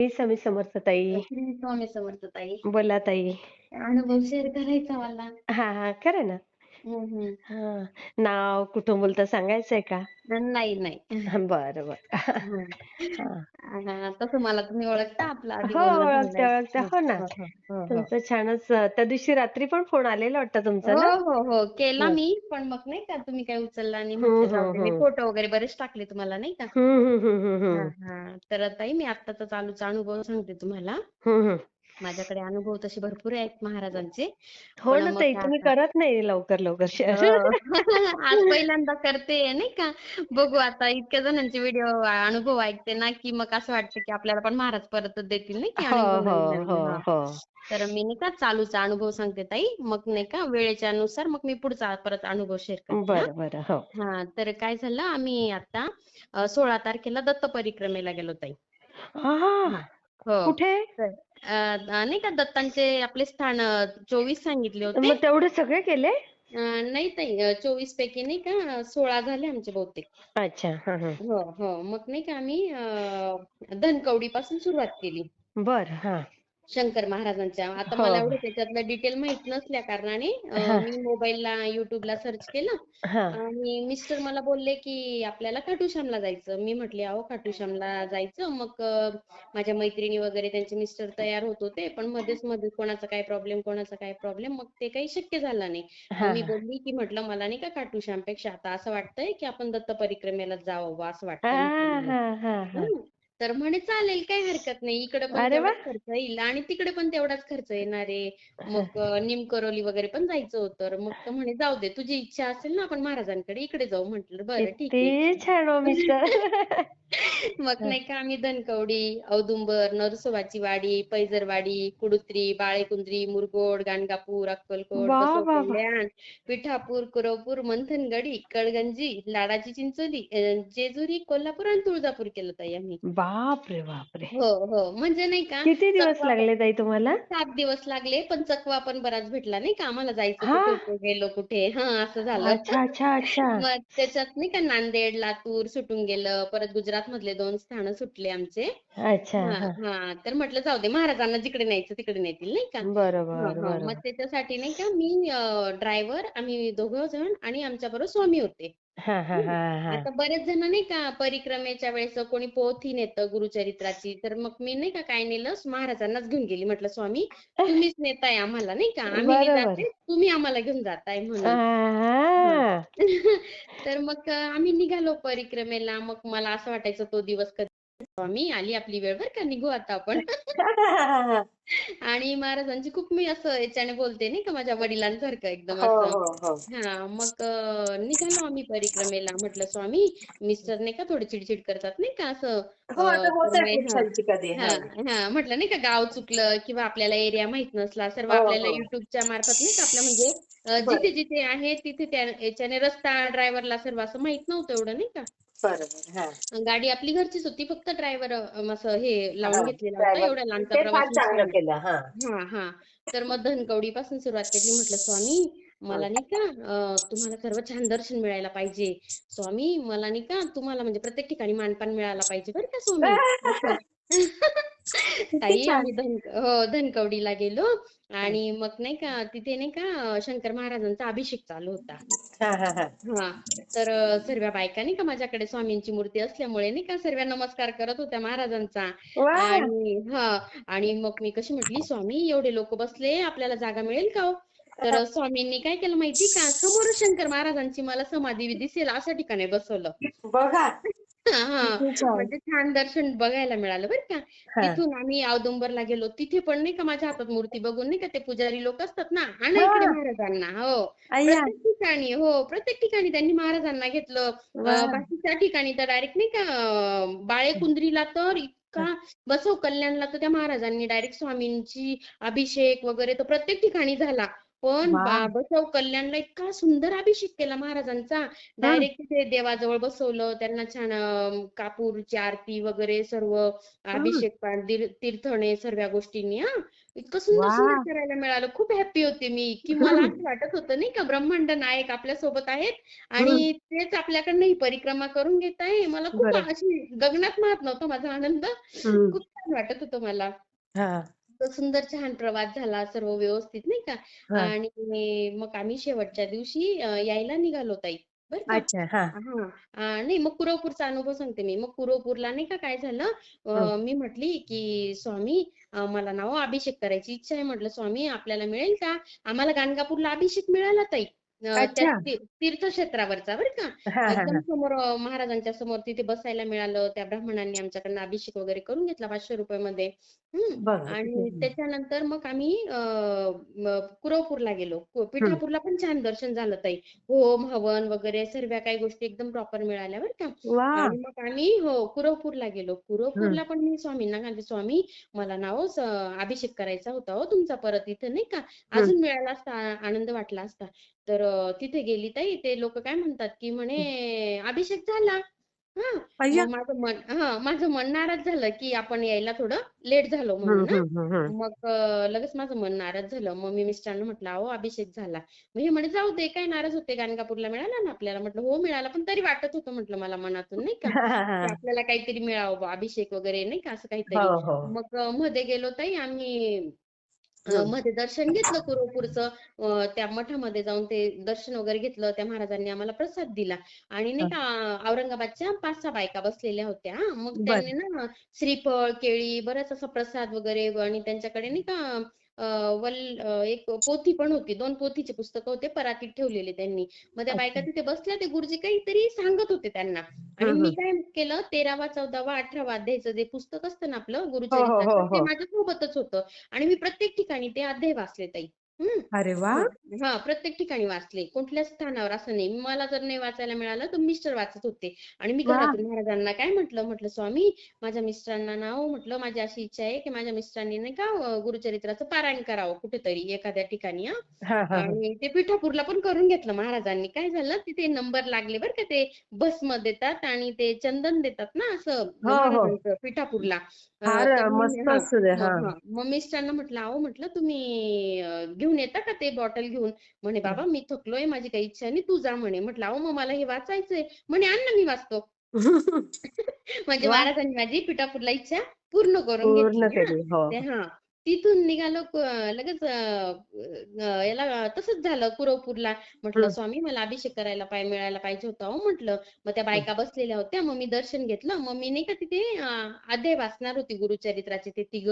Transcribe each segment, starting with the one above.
मी स्वामी समर्थ ताई. स्वामी समर्थ ताई. बोला ताई. अनुभव शेअर करायचा मला. हा हा करा ना. हा नाव कुठून बोलता सांगायचंय का नाही नाही हा, बरं बरं हं. हा. हा, तसं मला तुम्ही ओळखता आपलं आधी हो बोलणं ओळखते. ओळखते हो ना हो, हो, हो, हो. तुमचं छानच अं, त्या दिवशी रात्री पण फोन आलेला वाटतं तुमचा ना हो हो हो केला हो. मी पण मग नाही का तुम्ही काय उचलला जाऊ दे. हम्म, मी हम्म. फोटो वगैरे बरेच टाकले तुम्हाला नाही का हा हा तर ताई मी आत्ताचा चालूचा अनुभव सांगते तुम्हाला हम्म, हम्म. माझ्याकडे अनुभव तसे भरपूर आहेत महाराजांचे. हो ना ताई तुम्ही करत नाही लवकर लवकर. शेअर हो. आज पहिल्यांदा करते नाही का? बघू आता इतक्या जणांचे व्हिडिओ अनुभव ऐकते ना की मग असं वाटतं की आपल्याला पण महाराज परत देतील नाही की? हो अनुभव हो हो हा. हो. तर मी नाही का चालूचा अनुभव सांगते ताई. मग नाही का वेळेच्या नुसार मग मी पुढचा परत अनुभव शेअर करते हा. तर काय झालं आम्ही आता सोळा तारखेला दत्त परिक्रमेला गेलो ताई. हा. कुठे? अ, नाही का दत्तांचे आपले स्थान चोवीस सांगितले होते. मग तेवढे सगळे केले? अ, नाही ताई चोवीस पैकी नाही का सोळा झाले आमचे बहुतेक. अच्छा हा हा. हो हो. मग नाही का आम्ही अ, धनकवडी पासून सुरुवात केली. बरं हा. शंकर महाराजांच्या. आता हो. मला एवढं त्याच्यातलं डिटेल माहीत नसल्या कारणाने. मी मोबाईलला युट्यूबला सर्च केलं. आणि मिस्टर मला बोलले की आपल्याला खाटूश्यामला जायचं. मी म्हटले अहो खाटूश्यामला जायचं. मग माझ्या मैत्रिणी वगैरे त्यांचे मिस्टर तयार होत होते पण मध्येच मध्ये कोणाचा काय प्रॉब्लेम कोणाचा काय प्रॉब्लेम मग ते काही शक्य झालं नाही. मी बोलली की म्हटलं मला नाही का खाटूश्यामपेक्षा आता असं वाटतंय की आपण दत्त परिक्रमेला जावं असं हा. तर म्हणे चालेल काही हरकत नाही. इकडे पण. तेवढाच खर्च येईल आणि तिकडे पण तेवढाच खर्च येणार आहे. मग निमकरोली वगैरे पण जायचं होतं. तर मग तर म्हणे जाऊ दे तुझी इच्छा असेल ना आपण महाराजांकडे इकडे जाऊ म्हटलं. बरं ठीक आहे. हो मग नाही का आम्ही धनकवडी औदुंबर नरसोबाची वाडी पैजरवाडी कुडुत्री बाळेकुंद्री मुरगोड गाणगापूर अक्कलकोट. कल्याण पिठापूर कुरवपूर मंथनगडी कळगंजी लाडाची चिंचोली जेजुरी कोल्हापूर आणि तुळजापूर केलं ताई आम्ही. बापरे बापरे. हो हो. म्हणजे नाही का किती दिवस चकवा- लागले ताई तुम्हाला? सात दिवस लागले पण चकवा पण बराच भेटला नाही का? आम्हाला जायचं हा? कुठे कुठे गेलो कुठे? हा असं झालं. अच्छा अच्छा अच्छा. मग त्याच्यात नाही का नांदेड लातूर सुटून गेलं. परत गुजरात मधले दोन स्थानं सुटले आमचे. अच्छा हा हा. हा. तर म्हटलं जाऊ दे महाराजांना जिकडे न्यायचं तिकडे नेतील नाही का? बरोबर हो. मग बरोबर. त्याच्यासाठी नाही का मी ड्रायव्हर आम्ही दोघं जण आणि आमच्या बरोबर स्वामी होते. हा हा हा हा. आता बरेच जण नाही का परिक्रमेच्या वेळेस कोणी पोथी नेतं गुरुचरित्राची. तर मग मी नाही का काय नेलं? महाराजांनाच घेऊन गेली. म्हटलं स्वामी तुम्हीच नेताय आम्हाला नाही का? आम्ही बरोबर. तुम्ही आम्हाला घेऊन जाताय म्हणून. तर मग अ, आम्ही निघालो परिक्रमेला. मग मला असं वाटायचं तो दिवस कधी स्वामी आली आपली वेळ बरं का निघू आता आपण. आणि महाराजांची खूप मी असं याच्याने बोलते नाही का माझ्या वडिलांसारखं एकदम हो असं. हो हो. हा मग निघालो आम्ही परिक्रमेला. म्हटलं स्वामी मिस्टर नाही का थोडे चिडचिड करतात नाही का? असं हो अ, आता होत तर मी- हा. म्हटलं नाही का गाव चुकलं किंवा आपल्याला एरिया माहीत नसला सर्व आपल्याला. युट्यूबच्या मार्फत नाही का आपल्या म्हणजे. जिथे जिथे आहे तिथे त्या याच्याने रस्ता ड्रायव्हरला सर्व असं माहीत नव्हतं एवढं नाही का? गाडी आपली घरचीच होती फक्त ड्रायव्हर असं हे लावून घेतलेला होता driver. एवढा लांबचा प्रवास हा. हा तर मग धनकवडी पासून सुरुवात केली. म्हटलं स्वामी मला नाही का तुम्हाला सर्व छान दर्शन मिळायला पाहिजे. स्वामी मला नाही का तुम्हाला म्हणजे प्रत्येक ठिकाणी मानपान मिळायला पाहिजे. बरं का स्वामी. ताई. आम्ही धन हो धनकवडीला गेलो. आणि मग नाही का तिथे नाही का शंकर महाराजांचा अभिषेक चालू होता. हा हा हा. हा. तर सर्व बायका नाही का माझ्याकडे स्वामींची मूर्ती असल्यामुळे नाही का सर्व नमस्कार करत होत्या महाराजांचा. आणि हा आणि मग मी कशी म्हटली स्वामी एवढे लोक बसले आपल्याला जागा मिळेल का हो? तर स्वामींनी काय केलं माहिती का समोर शंकर महाराजांची मला समाधी दिसेल अशा ठिकाणी बसवलं. बघा. हा. म्हणजे छान दर्शन बघायला मिळालं बरं का. हा. तिथून आम्ही औदुंबरला गेलो. तिथे पण नाही का माझ्या हातात मूर्ती बघून नाही का ते पुजारी लोक असतात ना आणा इकडे हा. महाराजांना. हो. अय्या प्रत्येक ठिकाणी हो प्रत्येक ठिकाणी त्यांनी महाराजांना घेतलं. बाकीच्या ठिकाणी तर डायरेक्ट नाही का अं, बाळेकुंद्रीला तर इतका बसव कल्याणला तर त्या महाराजांनी डायरेक्ट स्वामींची अभिषेक वगैरे तर प्रत्येक ठिकाणी झाला. पण वा. बा- बसव कल्याणला इतका सुंदर अभिषेक केला महाराजांचा. हं. डायरेक्ट तिथे देवाजवळ बसवलं त्यांना छान अं, कापूरची आरती वगैरे सर्व हं. अभिषेक दीर- तीर्थणे सर्व गोष्टींनी हा. इतकं सुंदर वा. सुंदर करायला मिळालं. खूप हॅप्पी होते मी की मला असं वाटत होतं नाही का ब्रह्मांड नायक आपल्यासोबत आहेत. आणि तेच आपल्याकडनं ही परिक्रमा करून घेत आहे. मला खूप अशी गगनात मावत नव्हता माझा आनंद. खूप छान वाटत होतं मला. हा. सुंदर छान प्रवास झाला सर्व व्यवस्थित नाही का? हा. आणि मग आम्ही शेवटच्या दिवशी अं, यायला निघालो ताई. बर का? अच्छा हा. हा. आ, नाही मग कुरवपूरचा अनुभव सांगते मी. मग कुरवपूरला नाही का काय झालं? हं. अं, मी म्हटली की स्वामी अं, मला ना हो अभिषेक करायची इच्छा आहे. म्हटलं स्वामी आपल्याला मिळेल का? आम्हाला गाणगापूरला अभिषेक मिळाला ताई. अं, त्या अच्छा ती- तीर्थक्षेत्रावरचा बरं का. हा हा एकदम हा. समोर अं, महाराजांच्या समोर तिथे बसायला मिळालं. त्या ब्राह्मणांनी आमच्याकडनं अभिषेक वगैरे करून घेतला पाचशे रुपये मध्ये हम्म बघा किती आणि सुंदर. त्याच्यानंतर मग आम्ही अं, म, कुरवपूरला गेलो. हं. पिठापूरला पण छान दर्शन झालं ताई. होम हवन वगैरे सर्व काही गोष्टी एकदम प्रॉपर मिळाल्या बरं का. आणि मग आम्ही हो कुरवपूरला गेलो. हं. कुरवपूरला पण मी स्वामींना सांगितले स्वामी मला ना हो स- अभिषेक करायचा होता हो तुमचा परत इथं नाही का? हं. अजून मिळाला असता आनंद वाटला असता. तर तिथे गेली ताई. ते लोक काय म्हणतात की म्हणे अभिषेक झाला. हा. अय्या. मग माझं मन हा माझं मन नाराज झालं की आपण यायला थोडं लेट झालो हं, म्हणून हं, हं, हं. मग अं, लगेच माझं मन नाराज झालं. मग मी मिस्टरांना म्हटलं अहो अभिषेक झाला. मग हे म्हणे जाऊ दे काय नाराज होते? गाणगापूरला मिळाला ना आपल्याला? म्हटलं हो मिळाला पण तरी वाटत होतं म्हटलं मला मनातून नाही का? हा, हा, हा. की आपल्याला काहीतरी मिळावं बुवा, अभिषेक वगैरे नाही का? असं हो काहीतरी. हो मग अं, मध्ये गेलो ताई आम्ही हं. मध्ये दर्शन घेतलं कुरवपूरचं अं, त्या मठामध्ये जाऊन ते दर्शन वगैरे घेतलं. त्या महाराजांनी आम्हाला प्रसाद दिला. आणि नाही. का औरंगाबादच्या पाच सहा बायका बसलेल्या होत्या. मग त्यांनी ना श्रीफळ केळी बराच असा प्रसाद वगैरे आणि त्यांच्याकडे नाही का वल एक पोथी पण होती. दोन पोथीचे पुस्तकं होते परातीत ठेवलेले त्यांनी. मग त्या बायका तिथे बसल्या ते गुरुजी काहीतरी सांगत होते त्यांना. आणि हं, मी हं. काय केलं तेरावा चौदावा अठरावा अध्यायचं जे पुस्तक असतं ना आपलं हो हो हो गुरुचरित्राचं ते हो. माझ्या सोबतच होतं. आणि मी प्रत्येक ठिकाणी ते अध्याय वाचले ताई. हम्म. अरे वा. हो. हा प्रत्येक ठिकाणी वाचले. कुठल्याच स्थानावर असं नाही. मला जर नाही वाचायला मिळालं तर मिस्टर वाचत होते. आणि मी घरातून महाराजांना काय म्हटलं? म्हटलं स्वामी माझ्या मिस्टरांना ना हो म्हटलं. माझी अशी इच्छा आहे की माझ्या मिस्टरांनी नाही का अं, गुरुचरित्राचं पारायण करावं कुठेतरी एखाद्या ठिकाणी हा. हा हा हा. आणि ते पिठापूरला पण करून घेतलं महाराजांनी. काय झालं? तिथे नंबर लागले बरं का ते भस्म देतात आणि ते चंदन देतात ना असं हो हो. महाराजांचं पिठापूरला. अं, फार तर मी मस्त हा असू दे हा. मग हा. मग मिस्टरांना म्हटलं अहो म्हटलं तुम्ही अं, घेऊन येता का ते बॉटल घेऊन? म्हणे बाबा मी थकलोय माझी काही इच्छा नाही तू जा म्हणे. म्हटलं अहो मग मला हे वाचायचंय. म्हणे आण ना मी वाचतो. म्हणजे महाराजांनी माझी पिठापूरला इच्छा पूर्ण करून घेतली हा. तिथून निघालो क- लगेच अं, अं, याला तसंच झालं कुरवपूरला. म्हटलं हं, स्वामी मला अभिषेक करायला पाय मिळायला पाहिजे होता हो म्हटलं. मग त्या हं. बायका बसलेल्या होत्या. मग मी दर्शन घेतलं. मग मी नाही का तिथे अं, अध्याय वाचणार होती गुरुचरित्राचे ते तिघ.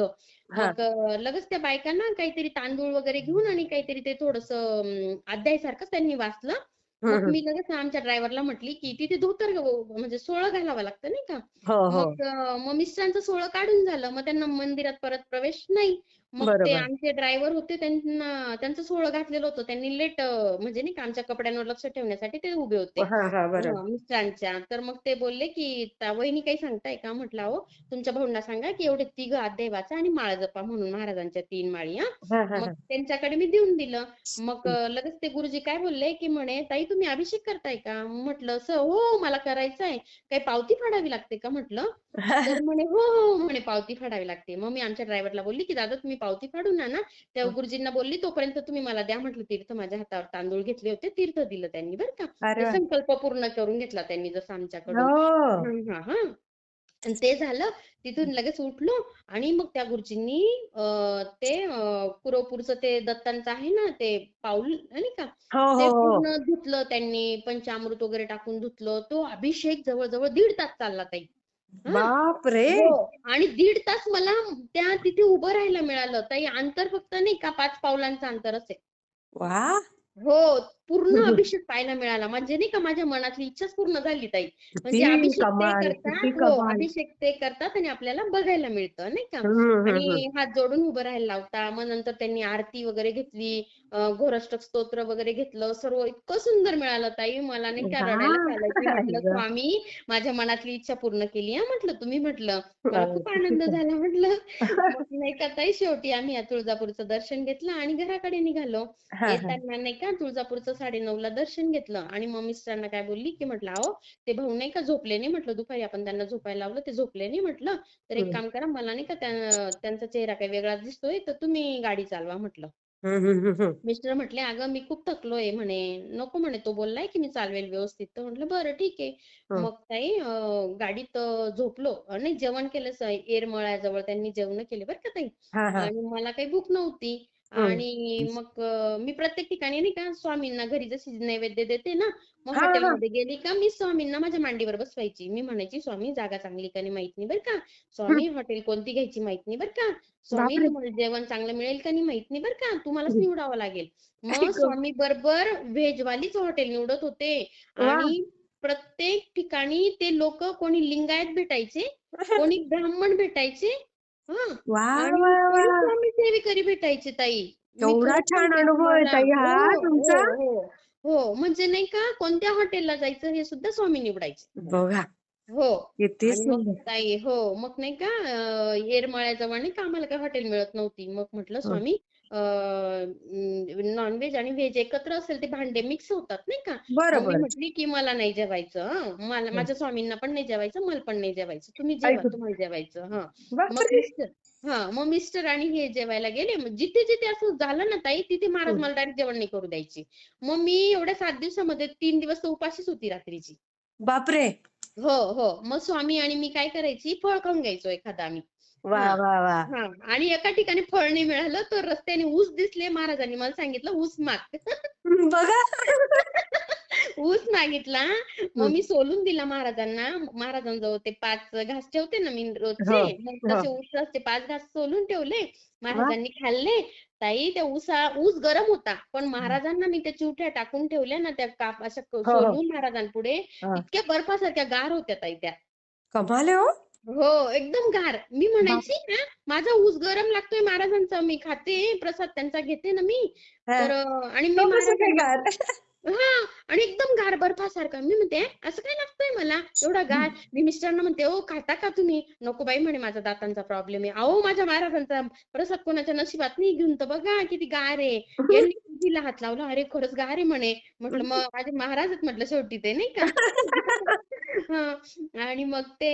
हा. मग अं, लगेच त्या बायकांना काहीतरी तांदूळ वगैरे घेऊन आणि काहीतरी ते थोडस अध्याय सारखं त्यांनी वाचलं. मग. मी लगेच आमच्या ड्रायव्हरला म्हटली की तिथे धोतर म्हणजे सोळं घालावं लागतं नाही का? हो हो. मग मग मिस्टरांचं सोळं काढून झालं. मग त्यांना मंदिरात परत प्रवेश नाही. मग ते बरोबर. आमचे ड्रायव्हर होते त्यांना त्यांचं सोळं घातलेलं होतं. त्यांनी लेट म्हणजे नाही का आमच्या कपड्यांवर लक्ष ठेवण्यासाठी ते उभे होते. हा हा बरोबर. हा, मिस्टरांच्या. तर मग ते बोलले की "ता- वहिनी काही सांगताय का? म्हटलं अहो तुमच्या भाऊंना सांगा की एवढे तिघ अध्याय वाचा आणि माळ जपा म्हणून महाराजांच्या तीन माळी हा. हा हा मग हा. त्यांच्याकडे मी देऊन दिलं. मग हं. अं, लगेच ते गुरुजी काय बोलले की म्हणे ताई तुम्ही अभिषेक करताय का? म्हटलं "स- हो मला करायचंय. काही पावती फाडावी लागते का? म्हटलं. तर म्हणे हो हो म्हणे पावती फाडावी लागते. मग मी आमच्या ड्रायव्हरला बोलली की दादा तुम्ही पावती फाडून आणा त्या. गुरुजींना बोलली तोपर्यंत तुम्ही मला द्या. म्हटलं तीर्थ माझ्या हातावर तांदूळ घेतले होते तीर्थ दिलं त्यांनी बरं का. ते संकल्प पूर्ण करून घेतला त्यांनी जसं आमच्याकडून. हो. हा आणि ते झालं तिथून लगेच उठलो आणि मग त्या गुरुजींनी ते अं, कुरवपूरचं ते दत्तांचं आहे ना ते पाऊल नाही का हो ते हो हो. पूर्ण धुतलं त्यांनी पंचामृत वगैरे टाकून धुतलं. तो अभिषेक जवळजवळ दीड तास चालला ताई. हा? बाप रे हो. आणि दीड तास मला त्या तिथे उभं राहायला मिळालं. ताई अंतर फक्त नाही का पाच पावलांचं अंतर असेल. वा! हो पूर्ण अभिषेक पाहायला मिळाला. म्हणजे नाही का माझ्या मनातली इच्छाच पूर्ण झाली ताई. म्हणजे अभिषेक ते करतात हो अभिषेक ते करतात आणि आपल्याला बघायला मिळतं नाही का. आणि हात जोडून उभं राहायला लावता. मग नंतर त्यांनी आरती वगैरे घेतली. घोरष्टक स्तोत्र वगैरे घेतलं. सर्व इतकं सुंदर मिळालं ताई. मला नाही का. रडायला म्हटलं. स्वामी माझ्या मनातली इच्छा पूर्ण केली. हा म्हटलं तुम्ही म्हटलं. मला अगं, खूप आनंद. झाला म्हटलं. नाही का ताई? शेवटी आम्ही या तुळजापूरचं दर्शन घेतलं आणि घराकडे निघालो. हा, हा. येताना नाही का तुळजापूरचं साडेनऊला दर्शन घेतलं. आणि मग मिस्टरांना काय बोलली की म्हटलं अहो ते भाऊ नाही का झोपले नाही? म्हटलं दुपारी आपण त्यांना झोपायला लावलं. ते झोपले नाही. म्हटलं तर एक. काम करा मला नाही का त्या- त्यांचा चेहरा काही वेगळाच दिसतोय. तर तुम्ही गाडी चालवा म्हटलं. मिस्टर म्हटले अगं मी खूप थकलोय म्हणे. नको म्हणे तो बोललाय की मी चालवेल व्यवस्थित. तर म्हटलं बरं ठीक आहे. हं. मग ताई अं, गाडीत अं, झोपलो. आणि जेवण केलं स- येरमळ्याजवळ त्यांनी जेवण केले बरं का ताई. हा, हा. आणि मला काही भूक नव्हती. आणि मग मी प्रत्येक ठिकाणी नाही का स्वामींना घरी जशी नैवेद्य देते ना मग हा, हा. हॉटेलमध्ये गेली का मी स्वामींना माझ्या मांडीवर बसवायची मी म्हणायची स्वामी जागा चांगली का नाही माहीत नाही बरं का स्वामी हॉटेल कोणती घ्यायची माहीत नाही बरं का स्वामी बापरे. तुम्हाला जेवण चांगलं मिळेल का नाही माहीत नाही बरं का तुम्हालाच. निवडावं लागेल मग गं. स्वामी बरोबर व्हेज वालीच हॉटेल निवडत होते वा. आणि प्रत्येक ठिकाणी ते लोक कोणी लिंगायत भेटायचे कोणी ब्राह्मण भेटायचे हा. आणि वा स्वामी भेटायचे ताई. मी एवढा छान सांगते अनुभव आहे तुम्हाला ताई हा हो तुमचा? हो हो हो. म्हणजे नाही का कोणत्या हॉटेलला जायचं हे सुद्धा स्वामी निवडायचे. बघा. हो. किती आणि मग सुंदर. ताई हो. मग नाही का अं, येरमाळ्याजवळ नाही का आम्हाला काही हॉटेल मिळत नव्हती. मग म्हटलं हं. स्वामी नॉनव्हेज आणि व्हेज एकत्र असेल ते भांडे मिक्स होतात नाही का? बरोबर. म्हटली की मला नाही जेवायचं हं. मला. माझ्या स्वामींना पण नाही जेवायचं मला पण नाही जेवायचं. तुम्ही जेवा. तुम्हाला जेवायचं हा. मग मिस्टर हा मग मिस्टर आणि हे जेवायला गेले. जिथे जिथे असं झालं ना ताई तिथे महाराज. मला डायरेक्ट जेवण नाही करू द्यायचे. मग मी एवढ्या सात दिवसामध्ये तीन दिवस तर उपाशीच होती रात्रीची. बापरे! हो हो. मग स्वामी आणि मी काय करायची? फळ खाऊन घ्यायचो एखादा आम्ही. वा वा वा. हा. आणि एका ठिकाणी फळ नाही मिळालं तर रस्त्याने ऊस दिसले महाराजांनी. मला सांगितलं ऊस माग. बघा. ऊस मागितला. मग. मी सोलून दिला महाराजांना. महाराजांजवळ ते पाच घास ठेवते ना मी रोजचे. हो मग हो. तसे ऊसाचे पाच घास सोलून ठेवले. महाराजांनी खाल्ले. ताई त्या ऊसा ऊस गरम होता. पण महाराजांना मी त्या चिवठ्या टाकून ठेवल्या ना त्या काप अशा हो हो. सोलून महाराजांपुढे. हा. इतक्या बर्फासारख्या गार होत्या ताई त्या. कमाल आहे हो. हो एकदम गार. मी म्हणायची हा माझा ऊस गरम लागतोय महाराजांचा मी खाते प्रसाद त्यांचा घेते ना मी. तर आणि मी महाराजांना हा आणि एकदम गार बर्फासारखा. मी म्हणते असं काय लागतंय मला? एवढा गार. मी मिस्टरांना म्हणते ओ खाता का तुम्ही? नको बाई म्हणे माझा दातांचा प्रॉब्लेम आहे. अहो माझ्या महाराजांचा प्रसाद कोणाच्या नशिबात नाही घेऊन तर बघा किती गार आहे. यांनी कुंडीला हात लावला? अरे खरंच गार आहे म्हणे. म्हटलं मग माझे महाराज आहेत म्हटलं शेवटी ते नाही का? हा. आणि मग ते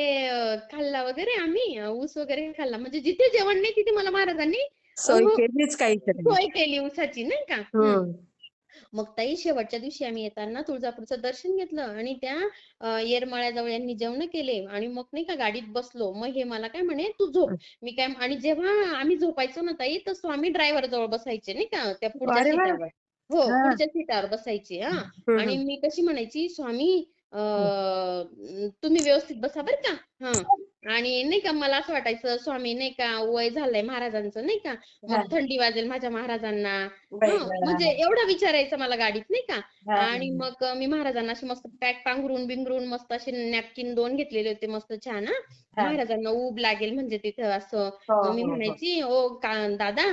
खाल्ला वगैरे आम्ही ऊस वगैरे खाल्ला. म्हणजे जिथे जेवण नाही तिथे मला महाराजांनी सोय केलीच सोय केली ऊसाची नाही का. मग ताई शेवटच्या दिवशी आम्ही येताना तुळजापूरचं दर्शन घेतलं आणि त्या येरमाळ्याजवळ यांनी जेवण केले आणि मग नाही का गाडीत बसलो. मग हे मला काय म्हणे तू झोप. मी काय आणि जेव्हा आम्ही झोपायचो ना ताई तर स्वामी ड्रायव्हर जवळ बसायचे नाही का? त्या पुढच्या सीटावर. हो पुढच्या सीटावर बसायचे हा. आणि. मी कशी म्हणायची स्वामी तुम्ही व्यवस्थित बसा बर का? हा. आणि नाही का मला असं वाटायचं स्वामी नाही का वय झालंय महाराजांचं नाही का. मग थंडी वाजेल माझ्या महाराजांना. म्हणजे एवढं विचारायचं मला गाडीत नाही का? आणि. मग मी महाराजांना अशी मस्त पॅक पांघरून बिंघरून मस्त असे नॅपकिन दोन घेतलेले होते मस्त छान. महाराजांना ऊब लागेल म्हणजे तिथं असं. हो मी हो हो. म्हणायची ओ का दादा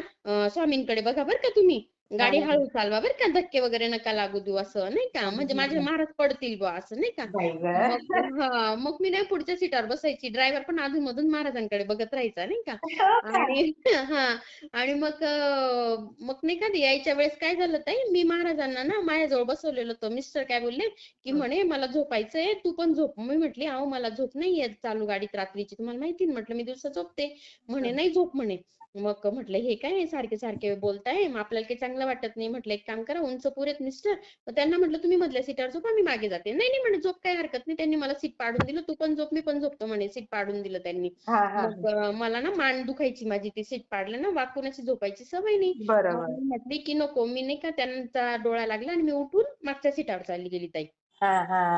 स्वामींकडे बघा बर का तुम्ही. गाडी. हळू चालवा बर का धक्के वगैरे नका लागू देऊ असं नाही का? म्हणजे माझे. महाराज पडतील बुवा असं नाही का. मग हा मग मी नाही पुढच्या सीटावर बसायची. ड्रायव्हर पण अधून मधून महाराजांकडे बघत राहायचा नाही का? हो का? आणि हा आणि मग अं, मग नाही का ते यायच्या वेळेस काय झालं ताई? मी महाराजांना ना माझ्याजवळ बसवलेलं होतं. मिस्टर काय बोलले की म्हणे मला झोपायचंय तू पण झोप. मी म्हटली अहो मला झोप नाही येत चालू गाडीत रात्रीची. तुम्हाला माहिती ना म्हटलं मी दिवसा झोपते. म्हणे नाही झोप म्हणे. मग म्हटलं हे काय सारखे सारखे बोलताय मग आपल्याला काही चांगलं वाटत नाही. म्हटलं एक काम करा उंच पुरेत मिस्टर. मग त्यांना म्हटलं तुम्ही मधल्या सीटावर झोपा मी मागे जाते. नाही नाही म्हणे झोप काय हरकत नाही. त्यांनी मला सीट पाडून दिलं. तू पण झोप मी पण झोपतो म्हणे सीट पाडून दिलं त्यांनी. मग मला ना मान दुखायची माझी. ती सीट पाडलं ना वाकून अशी झोपायची सवय नाही. म्हटली की नको मी नाही का त्यांचा डोळा लागला आणि मी उठून मागच्या सीटावर चालली गेली ताई.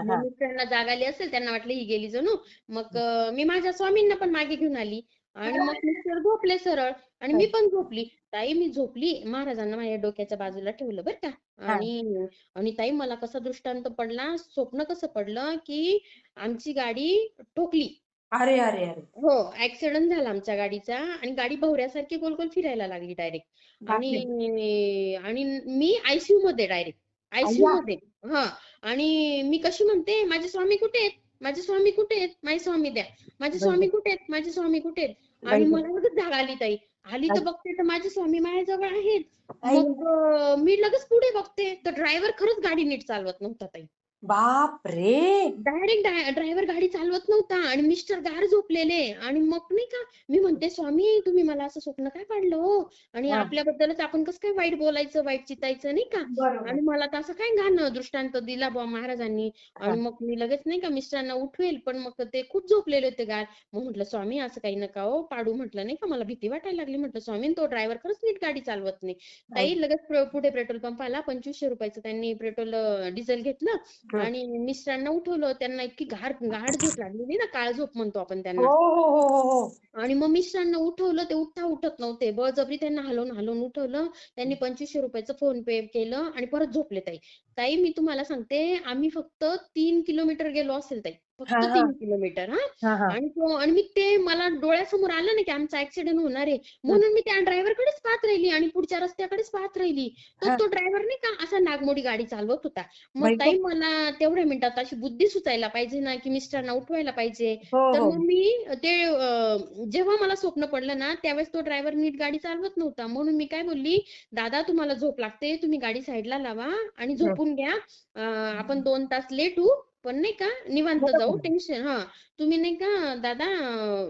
मिस्टरांना जाग आली असेल त्यांना वाटलं ही गेली जणू. मग मी माझ्या स्वामींना पण मागे घेऊन आली. आणि मग मिस्टर झोपले सरळ. आणि मी पण झोपली. ताई मी झोपली. महाराजांना माझ्या डोक्याच्या बाजूला ठेवलं बरं का. आणि आणि ताई मला कसा दृष्टांत पडला स्वप्न कसं पडलं की आमची गाडी ठोकली. अरे अरे अरे. हो ऍक्सिडेंट झाला आमच्या गाडीचा आणि गाडी भवऱ्यासारखी गोल गोल फिरायला लागली डायरेक्ट. आणि आणि मी आयसीयू मध्ये डायरेक्ट. आयसीयू. मध्ये. हा. आणि मी कशी म्हणते माझे स्वामी कुठे आहेत? माझे स्वामी कुठे आहेत? माझे स्वामी द्या. माझे स्वामी कुठे आहेत? माझे स्वामी कुठे आहेत? आणि. मला लगेच जाग आली ताई. आली तर. बघते तर माझे स्वामी माझ्याजवळ आहेत. मग मी लगेच पुढे बघते. तर ड्रायव्हर खरंच गाडी नीट चालवत नव्हता ताई. बाप रे डायरेक्ट ड्रायव्हर गाडी चालवत नव्हता आणि मिस्टर गार झोपलेले. आणि मग नाही का मी म्हणते स्वामी तुम्ही मला असं स्वप्न काय पाडलं हो? आणि हा. आपल्याबद्दलच आपण कसं काय वाईट बोलायचं वाईट चितायचं नाही का? बरोबर. आणि मला तर असं काय घाण दृष्टांत दिला बुवा महाराजांनी. आणि मग मी लगेच नाही का मिस्टरांना उठवेल पण मग ते खूप झोपलेले होते गार. मग म्हटलं स्वामी असं काही नका हो पाडू. म्हटलं नाही का मला भीती वाटायला लागली. म्हटलं स्वामी तो ड्रायव्हर खरंच नीट गाडी चालवत नाही. ताई लगेच प्र- पुढे पेट्रोल पंप आला पंचवीसशे रुपयाचं त्यांनी पेट्रोल डिझेल घेतलं. हं. आणि मिस्टरांना उठवलं त्यांना इतकी गाढ गाढ झोप लागलेली ना काळ झोप म्हणतो आपण त्यांना. हो हो हो हो आणि मग मिस्टरांना उठवलं ते उठता उठत नव्हते. बळजबरी त्यांना हलवून हलवून उठवलं. त्यांनी पंचवीसशे रुपयाचं फोन पे केलं आणि परत झोपले ताई. ताई मी तुम्हाला सांगते आम्ही फक्त तीन किलोमीटर गेलो असेल ताई. फक्त. तीन किलोमीटर हा. आणि तो आणि मी ते मला डोळ्यासमोर आलं ना की आमचा ऍक्सिडेंट होणार आहे. म्हणून मी त्या ड्रायव्हर कडेच पाहत राहिली आणि पुढच्या रस्त्याकडेच पाहत राहिली. तर तो ड्रायव्हर नाही का असा नागमोडी गाडी चालवत होता. मग ताई मला तेवढ्या मिनिटात अशी बुद्धी सुचायला पाहिजे ना की मिस्टरांना उठवायला पाहिजे. हो तर हो. मग मी ते जेव्हा मला स्वप्न पडलं ना त्यावेळेस तो ड्रायव्हर नीट गाडी चालवत नव्हता. म्हणून मी काय बोलली दादा तुम्हाला झोप लागते. तुम्ही गाडी साईडला लावा आणि झोपून घ्या. आपण दोन तास लेट होऊ. पण नाही का निवांत. जाऊ टेन्शन हा तुम्ही नाही का दादा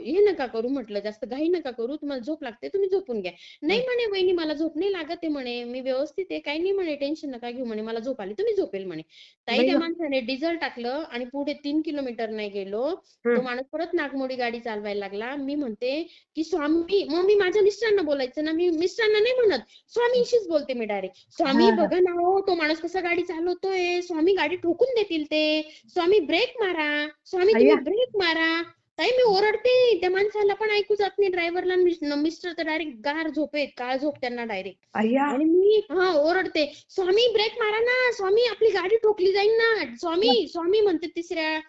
हे नका करू म्हटलं जास्त घाई नका करू तुम्हाला झोप लागते तुम्ही झोपून घ्या. नाही म्हणे वहिनी मला झोप नाही लागत आहे म्हणे मी व्यवस्थित आहे काही नाही म्हणे टेन्शन नका घेऊ म्हणे मला झोप आली तुम्ही झोपेल म्हणे. ताई त्या. माणसाने डिझेल टाकलं आणि पुढे तीन किलोमीटर नाही गेलो. तो. माणूस परत नागमोडी गाडी चालवायला लागला. मी म्हणते की स्वामी मग मी माझ्या मिस्टरांना बोलायचं ना मी मिस्टरांना नाही म्हणत. स्वामींशीच बोलते मी डायरेक्ट. स्वामी. बघा ना हो तो माणूस कसा गाडी चालवतोय. स्वामी गाडी ठोकून देतील ते. स्वामी ब्रेक मारा. स्वामी तुम्ही. ब्रेक मारा. ताई मी ओरडते. त्या माणसाला पण ऐकू जात नाही. ड्रायव्हरला मिस्टर तर डायरेक्ट गार झोपेत काळ झोप त्यांना डायरेक्ट आणि मी हा ओरडते. स्वामी ब्रेक मारा ना. स्वामी आपली गाडी ठोकली जाईल ना. स्वामी स्वामी म्हणते तिसऱ्या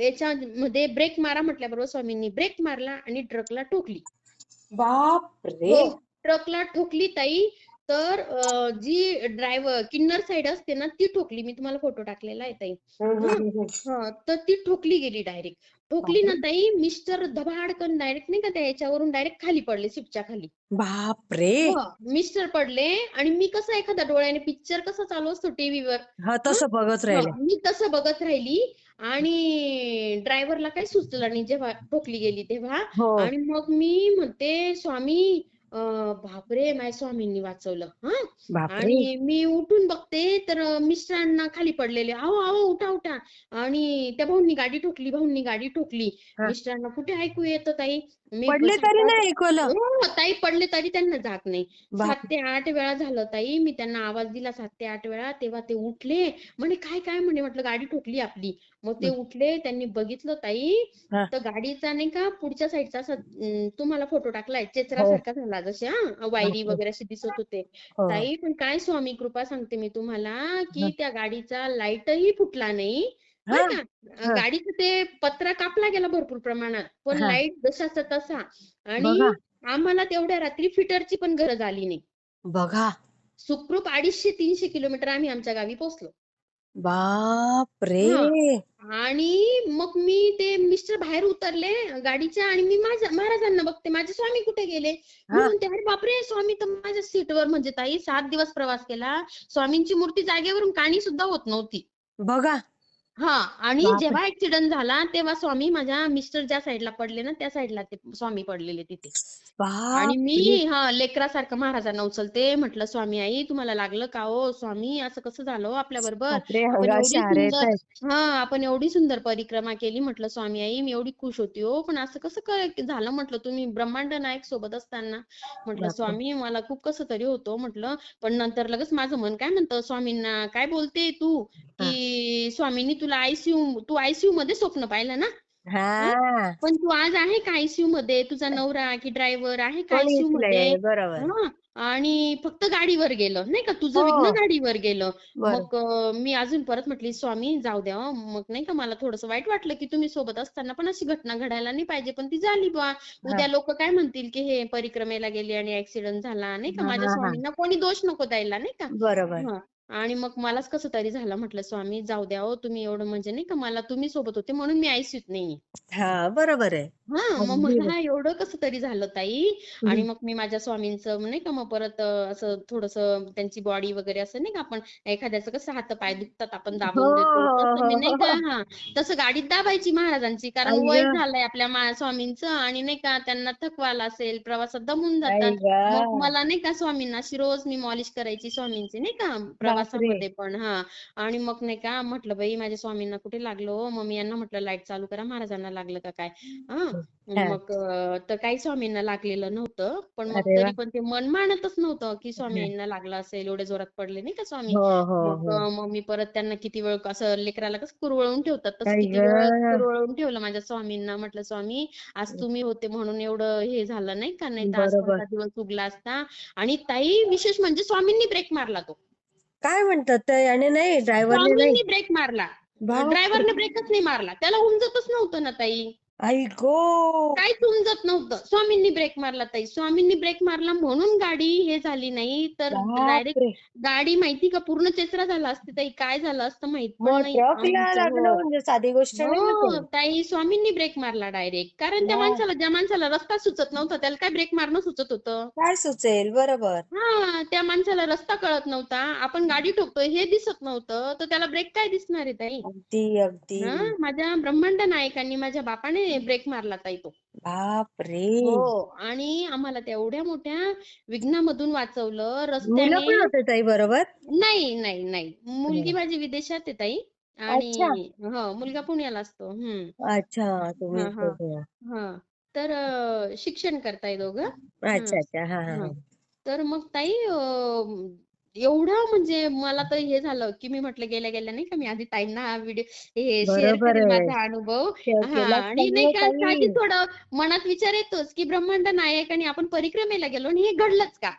याच्यामध्ये ब्रेक मारा म्हटल्याबरोबर स्वामींनी ब्रेक मारला आणि ट्रकला ठोकली. बाप रे हो ट्रकला ठोकली ताई. तर जी ड्रायव्हर किन्नर साइड असते ना ती ठोकली. मी तुम्हाला फोटो टाकलेला आहे ताई. हा. तर ती ठोकली गेली डायरेक्ट ठोकली ना ताई मिस्टर धबाडकन डायरेक्ट नाही का त्या याच्यावरून डायरेक्ट खाली पडले सीटच्या खाली. बाप रे हो, मिस्टर पडले आणि मी कसं एखाद्या डोळ्याने पिक्चर कसा चालू असतो टीव्हीवर तसं बघत राहिले मी तसं बघत राहिली आणि ड्रायव्हरला काही सुचलं नाही जेव्हा ठोकली गेली तेव्हा. हो. आणि मग मी म्हणते स्वामी बापरे माझ्या स्वामींनी वाचवलं हा? बापरे. आणि मी उठून बघते तर मिस्टरांना खाली पडलेले अहो अहो उठा उठा. आणि त्या भाऊंनी गाडी ठोकली भाऊंनी गाडी ठोकली. हा. मिस्टरांना कुठे ऐकू येतं ताई? मी पडले तरी नाही ऐकवलं. हो ताई पडले तरी त्यांना जात नाही. बाप सात ते आठ वेळा झालं ताई मी त्यांना आवाज दिला सात ते आठ वेळा तेव्हा ते उठले. म्हणे काय काय? म्हणे म्हटलं गाडी ठोकली आपली. मग ते उठले त्यांनी बघितलं ताई हा. तर गाडीचा नाही का पुढच्या साईडचा असा अं, तुम्हाला फोटो टाकलाय चेचरासारखा झाला जसे हा वायरी हो. वगैरे असे दिसत होते हो. ताई पण काय स्वामी कृपा सांगते मी तुम्हाला की हा. त्या गाडीचा लाईटही फुटला नाही हा. बरं का हा. गाडीचं ते पत्रा कापला गेला भरपूर प्रमाणात पण हा. लाइट जसाचा तसा आणि आम्हाला तेवढ्या रात्री फिटरची पण गरज आली नाही बघा सुखरूप अडीचशे तीनशे किलोमीटर आम्ही आमच्या गावी पोहोचलो बाप रे आणि मग मी ते मिस्टर बाहेर उतरले गाडीच्या आणि मी माझ्या महाराजांना बघते. माझे स्वामी कुठे गेले? मी हा. म्हणते अरे बापरे स्वामी तर माझ्या सीटवर म्हणजे ताई सात दिवस प्रवास केला. स्वामींची मूर्ती जागेवरून काणी सुद्धा होत नव्हती. बघा. हा आणि बापरे. जेव्हा ऍक्सिडेंट झाला तेव्हा स्वामी माझ्या मिस्टर ज्या साईडला पडले ना त्या साईडला ते स्वामी पडलेले तिथे. आणि मी हा लेकरासारखं महाराजांना उचलते म्हटलं स्वामी आई तुम्हाला लागलं का हो? स्वामी असं कसं झालं हो आपल्या बरोबर? बापरे आपण एवढी सुंदर. हा आपण एवढी सुंदर परिक्रमा केली म्हटलं स्वामी आई मी एवढी खुश होती हो पण असं कसं काय झालं? म्हटलं तुम्ही ब्रह्मांड नायक सोबत असताना. म्हटलं बापरे. स्वामी मला खूप कसं तरी होतं म्हटलं पण नंतर लगेच माझं मन काय म्हणतं? स्वामींना काय बोलते तू? की स्वामींनी तुला आयसीयू तू आयसीयू मध्ये स्वप्न पाहिलं ना? हा. पण तू आज आहे का आयसीयू मध्ये? तुझा नवरा की ड्रायव्हर आहे का कोणीच आयसीयू मध्ये? नाही बरोबर. हा. आणि फक्त गाडीवर गेलं नाही का? तुझं हो. विघ्न गाडीवर गेलं. मग अं, मी अजून परत म्हटली स्वामी जाऊ द्या हं." मग नाही का मला थोडंसं वाईट वाटलं की तुम्ही सोबत असताना पण अशी घटना घडायला नाही पाहिजे पण ती झाली बा. उद्या लोक काय म्हणतील की हे परिक्रमेला गेले आणि ऍक्सिडेंट झाला नाही का? हा, माझ्या हा, हा. स्वामींना कोणी दोष नको द्यायला नाही का? बरोबर. हा. आणि मग मलाच कसं तरी झालं म्हटलं स्वामी जाऊ द्या हो तुम्ही एवढं म्हणजे नाही का मला तुम्ही सोबत होते म्हणून मी आयसीयूत नाहीये. हा बरोबर आहे. हा मग अगदी. मला एवढं कसं तरी झालं ताई. आणि मग मी माझ्या स्वामींचं नाही का मग परत अं, असं थोडस त्यांची बॉडी वगैरे असं नाही का आपण एखाद्याचं कसं हात पाय दुखतात आपण दाबून हो, देतो. हो, तसं मी हो, नाही हो. का हा तसं गाडीत दाबायची महाराजांची कारण वय अय्या. झालंय आपल्या मा- स्वामींचं आणि नाही का त्यांना थकवा आला असेल प्रवासात दमून जातात. मग मला नाही का स्वामींना अशी रोज मी मॉलिश करायची स्वामींची नाही का प्रवासामध्ये पण हा. आणि मग नाही का म्हटलं बाई माझ्या स्वामींना कुठे लागलो? हो? मग मी यांना म्हटलं लाइट चालू करा महाराजांना लागलं का काय? हा. मग तर काही स्वामींना लागलेलं नव्हतं. पण मग. तरी पण ते मन मानतच नव्हतं की स्वामींना लागलं असेल एवढे जोरात पडले नाही का स्वामी? हो हो मग हो. मी परत त्यांना किती वेळ असं लेकराला कसं कुरवळून ठेवतात तसं किती वेळ. कुरवळून ठेवलं माझ्या स्वामींना. म्हटलं स्वामी आज तुम्ही होते म्हणून एवढं हे झालं नाही का? नाही तर आज. कोणता दिवस उगला असता? आणि ताई विशेष म्हणजे स्वामींनी ब्रेक मारला तो. काय म्हणतात ते? याने नाही ड्रायव्हरने नाही. ब्रेक मारला. ड्रायव्हरने ब्रेकच नाही मारला. त्याला उमजतच नव्हतं ना ताई. आई गो. काहीच उमजत नव्हतं? स्वामींनी ब्रेक मारला ताई. स्वामींनी ब्रेक मारला म्हणून गाडी हे झाली नाही. तर डायरेक्ट बापरे गाडी माहिती का? पूर्ण चेचरा झाला असते ताई. काय झालं असतं माहीत पण मग नाही. ट्रकला आमचं लागलं. म्हणजे साधी गोष्ट नाही ना हो ते. ताई. स्वामींनी ब्रेक मारला डायरेक्ट कारण त्या वा. माणसाला ज्या माणसाला रस्ता सुचत नव्हता त्याला काय ब्रेक मारणं सुचत होतं? काय सुचेल? बरोबर. हा त्या माणसाला रस्ता कळत नव्हता. आपण गाडी ठोकतोय हे दिसत नव्हतं. तर त्याला ब्रेक काय दिसणार आहे ताई? अगदी अगदी. हा माझ्या ब्रह्मांड नायकांनी माझ्या बापाने ब्रेक मारला ताई तो बाप रे हो आणि आम्हाला त्या एवढ्या मोठ्या विघ्नामधून वाचवलं मुलं रस्त्याने होते ताई बरोबर नाही नाही नाही मुलगी. माझी विदेशात आहे ताई अच्छा. आणि हो मुलगा पुण्याला असतो हम्म अच्छा तुम्ही हा, हा. हा तर अं, शिक्षण करताय दोघं अच्छा अच्छा हा हा हा. हा. तर मग ताई अं, एवढं म्हणजे मला तर हे झालं की मी म्हटलं गेल्या गेल्या नाही का मी आधी ताईंना हा व्हिडिओ हे शेअर बरोबर करेन आहे. माझा अनुभव. शेअर हा आणि नाही पाहिजे का ताई. थोडं मनात विचार येतोच की ब्रह्मांड नायक आणि आपण परिक्रमेला गेलो आणि हे घडलंच का?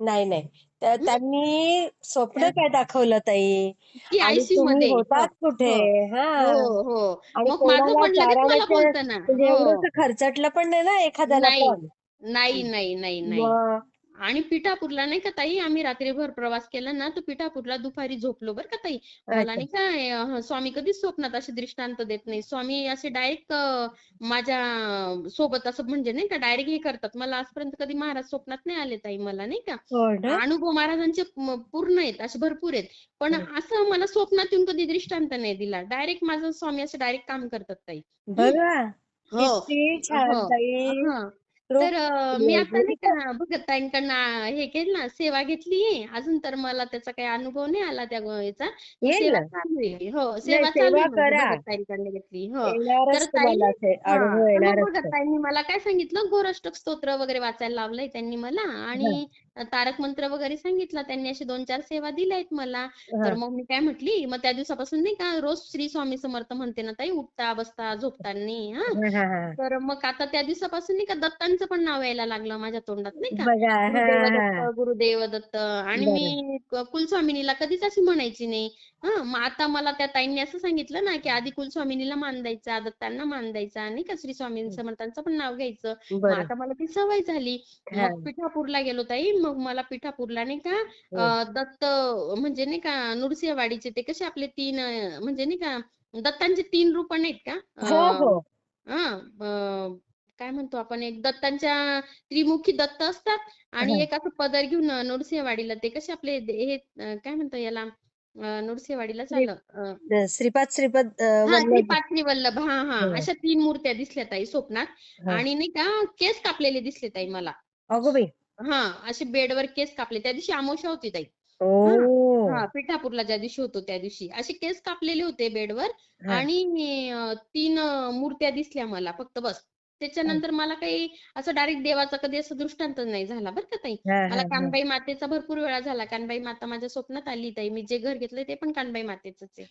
नाही नाही. त्या- त्यांनी स्वप्न काय दाखवलं ताई? की आणि आयसीयू तुम्ही मध्ये. होतात कुठे? हा. हो हो. आणि मग माझं कोणाला पण लगेच मला बोलतं ना म्हणजे हो. एवढंसं खर्चटलं पण नाही ना एखाद्याला नाही. पण? नाही नाही नाही नाही. मग आणि पिठापूरला नाही का ताई आम्ही रात्रीभर प्रवास केला ना तर पिठापूरला दुपारी झोपलो बरं का ताई. मला. नाही का स्वामी कधीच स्वप्नात असे दृष्टांत देत नाही. स्वामी असे डायरेक्ट माझ्या सोबत असं म्हणजे नाही का डायरेक्ट हे करतात. मला आजपर्यंत कधी महाराज स्वप्नात नाही आले ताई मला नाही का. अनुभव महाराजांचे पूर्ण आहेत असे भरपूर आहेत. पण असं मला स्वप्नात येऊन कधी दृष्टांत नाही दिला. डायरेक्ट माझं स्वामी असं डायरेक्ट काम करतात ताई. हो. किती छान हो. ताई हा. तर अं, मी आता नाही. का भगत ताईंकडनं हे केलं ना सेवा घेतलीये अजून तर मला त्याचा काही अनुभव नाही आला त्या गो- याचा पण येईल सेवा ना चालू आहे हो सेवा सेवा चालू आहे माझी करा. घेतली हो येणारच तर ताई तुम्हाला असे हा अनुभव तर मग येणारच ताईंनी मला काय सांगितलं गोरष्टक स्तोत्र वगैरे वाचायला लावलंय त्यांनी मला आणि तारक मंत्र वगैरे सांगितला. त्यांनी असे दोन चार सेवा दिल्यात मला. तर हा. मग मी काय म्हटली मग त्या दिवसापासून नाही का रोज श्री स्वामी समर्थ म्हणते ना ताई उठता बसता झोपताना हा. हा, हा, हा. तर मग आता त्या दिवसापासून नाही का दत्तांचं पण नाव यायला लागलं माझ्या तोंडात नाही का. बघा गुरुदेव हा. दत्त गुरुदेव दत्त आणि मी क- कुलस्वामिनीला कधीच अशी म्हणायची नाही. हा मग आता मला त्या ताईंनी असं सांगितलं ना की आधी कुलस्वामिनीला मान द्यायचा दत्तांना मान द्यायचा नाही का श्री स्वामी समर्थांचं पण नाव घ्यायचं. मग बरं. आता मला ती सवय झाली. हा. मग पिठापूरला गेलो ताई मग मला पिठापूरला नाही का हो. अं, दत्त म्हणजे नाही का नृसिंहवाडीचे ते कसे आपले तीन अं, म्हणजे नाही का दत्तांचे तीन रूप नाहीत का हो अं, हो हा अं, काय म्हणतो आपण एक दत्तांच्या त्रिमुखी दत्त असतात आणि हा. एक असं पदर घेऊन अं, नृसिंहवाडीला ते कसे आपले दे- हे अं, काय म्हणतो याला अं, नृसिंहवाडीला श्री- अं, श्रीपाद श्रीपद अं, हा वल्लभ श्रीपाद श्रीवल्लभ हा हा हो. अशा तीन मूर्त्या दिसल्या ताई स्वप्नात हा. आणि नाही का केस कापलेले दिसले ताई मला अगो बाई हा असे बेडवर केस कापले. त्या दिवशी अमावस्या होती ताई. ओ. हा पिठापूरला ज्या दिवशी होतो त्या दिवशी. असे केस कापलेले होते बेडवर हा. आणि अं, तीन अं, मूर्त्या दिसल्या मला फक्त बस. त्याच्यानंतर मला काही असं डायरेक्ट देवाचा कधी असं दृष्टांत नाही झाला बरं का ताई. हा, हा, मला हा. कानबाई मातेचा भरपूर वेळा झाला. कानबाई माता माझ्या स्वप्नात आली ताई. मी जे घर घेतलंय ते पण कानबाई मातेचंच आहे.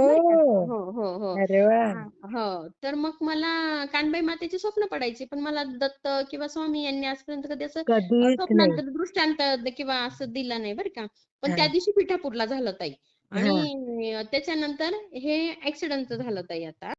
बरं का? ओ. हो हो हो. अरे वा. हा, हो. तर मग मला कानबाई मातेची स्वप्न पडायची पण मला दत्त किंवा स्वामी यांनी आजपर्यंत कधी असं अ, कधीच नाही. स्वप्नात दृष्टांत किंवा असं दिलं नाही बरं का. पण त्या हा. दिवशी पिठापूरला झालं ताई. हा. आणि त्याच्यानंतर हे ऍक्सिडेंटचं झालं ताई आता.